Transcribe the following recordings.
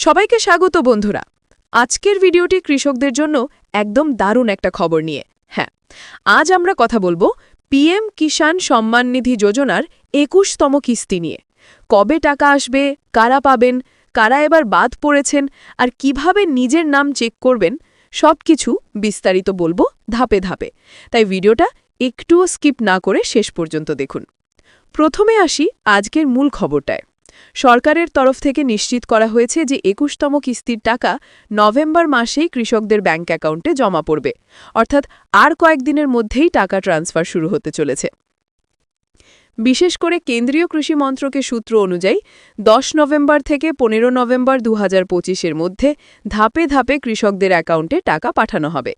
সবাইকে স্বাগত বন্ধুরা। আজকের ভিডিওটি কৃষকদের জন্য একদম দারুণ একটা খবর নিয়ে। হ্যাঁ আজ আমরা কথা বলব পিএম কিষাণ সম্মান নিধি যোজনার একুশতম কিস্তি নিয়ে। কবে টাকা আসবে, কারা পাবেন, কারা এবার বাদ পড়েছেন, আর কীভাবে নিজের নাম চেক করবেন, সবকিছু বিস্তারিত বলব ধাপে ধাপে। তাই ভিডিওটা একটুও স্কিপ না করে শেষ পর্যন্ত দেখুন। প্রথমে আসি আজকের মূল খবরটায়। সরকারের তরফ থেকে নিশ্চিত করা হয়েছে যে একুশতম কিস্তির টাকা নভেম্বর মাসেই কৃষকদের ব্যাংক অ্যাকাউন্টে জমা পড়বে। অর্থাৎ আর কয়েকদিনের মধ্যেই টাকা ট্রান্সফার শুরু হতে চলেছে। বিশেষ করে কেন্দ্রীয় কৃষি মন্ত্রকের সূত্র অনুযায়ী, দশ নভেম্বর থেকে পনেরো নভেম্বর দু হাজার মধ্যে ধাপে ধাপে কৃষকদের অ্যাকাউন্টে টাকা পাঠানো হবে।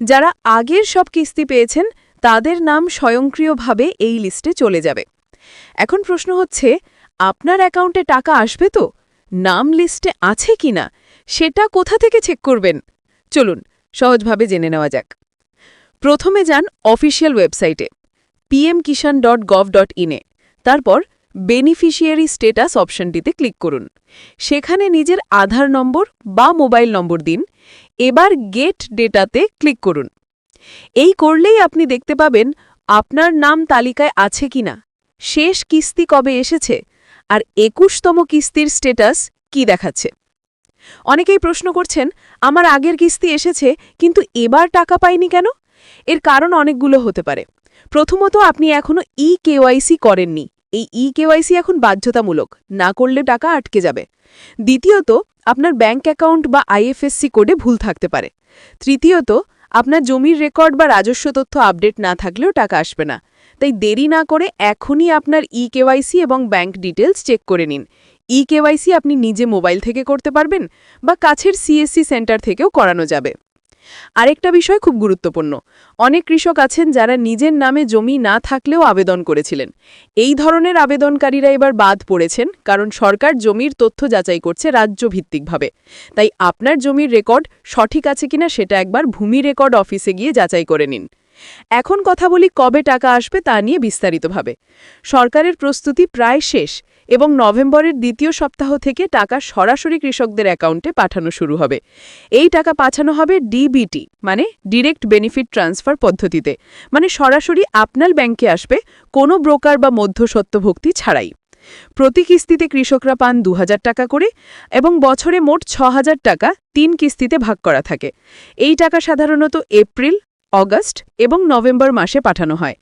যারা আগের সব কিস্তি পেয়েছেন, তাদের নাম স্বয়ংক্রিয়ভাবে এই লিস্টে চলে যাবে। এখন প্রশ্ন হচ্ছে আপনার অ্যাকাউন্টে টাকা আসবে তো? নাম লিস্টে আছে কিনা সেটা কোথা থেকে চেক করবেন? চলুন, সহজভাবে জেনে নেওয়া যাক। প্রথমে যান অফিসিয়াল ওয়েবসাইটে PM Kisan dot gov dot ইনে তারপর বেনিফিশিয়ারি স্টেটাস অপশনটিতে ক্লিক করুন। সেখানে নিজের আধার নম্বর বা মোবাইল নম্বর দিন। এবার গেট ডেটাতে ক্লিক করুন। এই করলেই আপনি দেখতে পাবেন আপনার নাম তালিকায় আছে কিনা শেষ কিস্তি কবে এসেছে? আর একুশতম কিস্তির স্টেটাস কি দেখাচ্ছে? অনেকেই প্রশ্ন করছেন, আমার আগের কিস্তি এসেছে, কিন্তু এবার টাকা পাইনি কেন? এর কারণ অনেকগুলো হতে পারে। প্রথমত, আপনি এখনও ই কেওয়াইসি করেননি। এই ই কেওয়াইসি এখন বাধ্যতামূলক, না করলে টাকা আটকে যাবে। দ্বিতীয়ত, আপনার ব্যাংক অ্যাকাউন্ট বা আইএফএসসি কোডে ভুল থাকতে পারে। তৃতীয়ত আপনার জমির রেকর্ড বা রাজস্ব তথ্য আপডেট না থাকলেও টাকা আসবে না। তাই দেরি না করে এখনই আপনার ই কেওয়াইসি এবং ব্যাংক ডিটেলস চেক করে নিন। ই কেওয়াইসি আপনি নিজে মোবাইল থেকে করতে পারবেন বা কাছের সিএসসি সেন্টার থেকেও করানো যাবে। আরেকটা বিষয় খুব গুরুত্বপূর্ণ। অনেক কৃষক আছেন যারা নিজের নামে জমি না থাকলেও আবেদন করেছিলেন। এই ধরনের আবেদনকারীরা এবার বাদ পড়েছেন কারণ সরকার জমির তথ্য যাচাই করছে রাজ্যভিত্তিকভাবে। তাই আপনার জমির রেকর্ড সঠিক আছে কিনা সেটা একবার ভূমি রেকর্ড অফিসে গিয়ে যাচাই করে নিন। এখন কথা বলি কবে টাকা আসবে তা নিয়ে বিস্তারিতভাবে। সরকারের প্রস্তুতি প্রায় শেষ। এবং নভেম্বরের দ্বিতীয় সপ্তাহ থেকে টাকা সরাসরি কৃষকদের অ্যাকাউন্টে পাঠানো শুরু হবে। এই টাকা পাঠানো হবে ডিবিটি মানে ডিরেক্ট বেনিফিট ট্রান্সফার পদ্ধতিতে। মানে সরাসরি আপনার ব্যাংকে আসবে, কোনো ব্রোকার বা মধ্যসত্ত্বভুক্তি ছাড়াই। প্রতি কিস্তিতে কৃষকরা পান দু হাজার টাকা করে এবং বছরে মোট ছ টাকা তিন কিস্তিতে ভাগ করা থাকে। এই টাকা সাধারণত এপ্রিল, অগাস্ট এবং নভেম্বর মাসে পাঠানো হয়।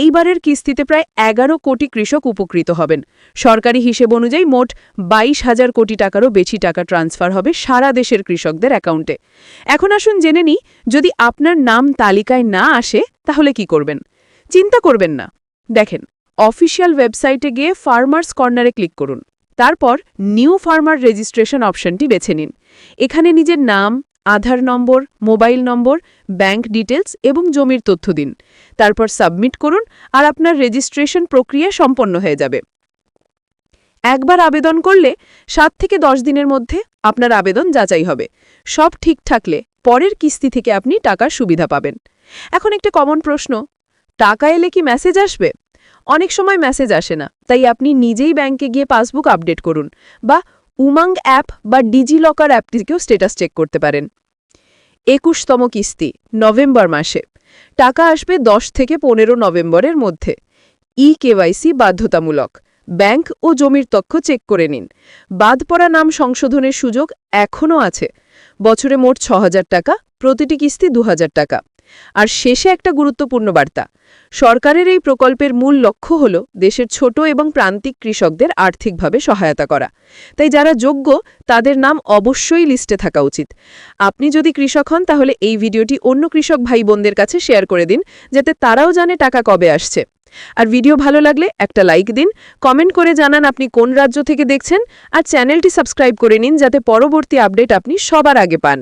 এইবারের কিস্তিতে প্রায় এগারো কোটি কৃষক উপকৃত হবেন। সরকারি হিসেব অনুযায়ী মোট বাইশ হাজার কোটি টাকারও বেশি টাকা ট্রান্সফার হবে সারা দেশের কৃষকদের অ্যাকাউন্টে। এখন আসুন জেনে নিই, যদি আপনার নাম তালিকায় না আসে, তাহলে কি করবেন? চিন্তা করবেন না। দেখেন, অফিসিয়াল ওয়েবসাইটে গিয়ে ফার্মার্স কর্নারে ক্লিক করুন। তারপর নিউ ফার্মার রেজিস্ট্রেশন অপশনটি বেছে নিন। এখানে নিজের নাম Aadhaar number, mobile number, bank details এবং জমির তথ্য দিন। তারপর সাবমিট করুন আর আপনার রেজিস্ট্রেশন প্রক্রিয়া সম্পন্ন হয়ে যাবে। একবার আবেদন করলে সাত থেকে দশ দিনের মধ্যে আপনার আবেদন যাচাই হবে। সব ঠিক থাকলে পরের কিস্তি থেকে আপনি টাকার সুবিধা পাবেন। এখন একটা কমন প্রশ্ন, টাকা এলে কি মেসেজ আসবে? অনেক সময় মেসেজ আসে না, তাই আপনি নিজেই ব্যাংকে গিয়ে পাসবুক আপডেট করুন বা উমাং অ্যাপ বা ডিজিলকার অ্যাপটিকেও স্টেটাস চেক করতে পারেন। একুশতম কিস্তি, নভেম্বর মাসে। টাকা আসবে দশ থেকে পনেরো নভেম্বরের মধ্যে। ই কেওয়াইসি বাধ্যতামূলক। ব্যাংক ও জমির তথ্য চেক করে নিন। বাদ পড়া নাম সংশোধনের সুযোগ এখনও আছে। বছরে মোট ছ টাকা, প্রতিটি কিস্তি দু হাজার টাকা। আর শেষে একটা গুরুত্বপূর্ণ বার্তা। সরকারের এই প্রকল্পের মূল লক্ষ্য হল দেশের ছোট এবং প্রান্তিক কৃষকদের আর্থিকভাবে সহায়তা করা। তাই যারা যোগ্য, তাদের নাম অবশ্যই লিস্টে থাকা উচিত। আপনি যদি কৃষক হন, তাহলে এই ভিডিওটি অন্য কৃষক ভাই বোনদের কাছে শেয়ার করে দিন, যাতে তারাও জানে টাকা কবে আসছে। আর ভিডিও ভালো লাগলে একটা লাইক দিন, কমেন্ট করে জানান আপনি কোন রাজ্য থেকে দেখছেন, আর চ্যানেলটি সাবস্ক্রাইব করে নিন, যাতে পরবর্তী আপডেট আপনি সবার আগে পান।